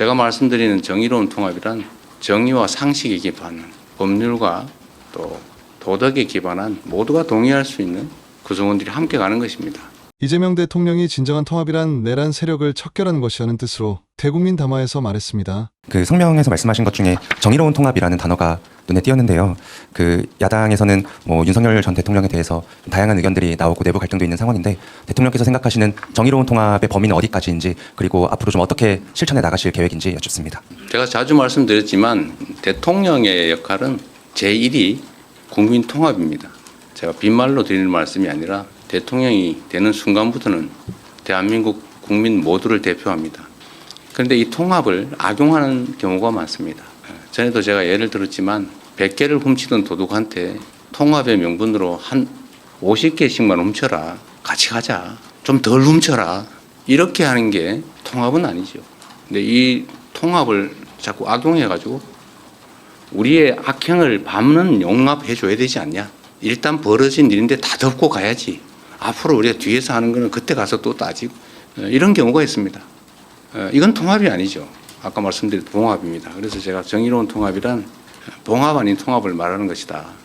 제가 말씀드리는 정의로운 통합이란 정의와 상식에 기반한 법률과 또 도덕에 기반한 모두가 동의할 수 있는 구성원들이 함께 가는 것입니다. 이재명 대통령이 진정한 통합이란 내란 세력을 척결하는 것이라는 뜻으로 대국민 담화에서 말했습니다. 그 성명에서 말씀하신 것 중에 정의로운 통합이라는 단어가 눈에 띄었는데요. 그 야당에서는 뭐 윤석열 전 대통령에 대해서 좀 다양한 의견들이 나오고 내부 갈등도 있는 상황인데 대통령께서 생각하시는 정의로운 통합의 범위는 어디까지인지 그리고 앞으로 좀 어떻게 실천해 나가실 계획인지 여쭙습니다. 제가 자주 말씀드렸지만 대통령의 역할은 제1위 국민 통합입니다. 제가 빈말로 드리는 말씀이 아니라 대통령이 되는 순간부터는 대한민국 국민 모두를 대표합니다. 그런데 이 통합을 악용하는 경우가 많습니다. 전에도 제가 예를 들었지만 100개를 훔치던 도둑한테 통합의 명분으로 한 50개씩만 훔쳐라. 같이 가자. 좀 덜 훔쳐라. 이렇게 하는 게 통합은 아니죠. 근데 이 통합을 자꾸 악용해가지고 우리의 악행을 밤은 용납해 줘야 되지 않냐. 일단 벌어진 일인데 다 덮고 가야지. 앞으로 우리가 뒤에서 하는 거는 그때 가서 또 따지고 어, 이런 경우가 있습니다. 어, 이건 통합이 아니죠. 아까 말씀드린 봉합입니다. 그래서 제가 정의로운 통합이란 봉합 아닌 통합을 말하는 것이다.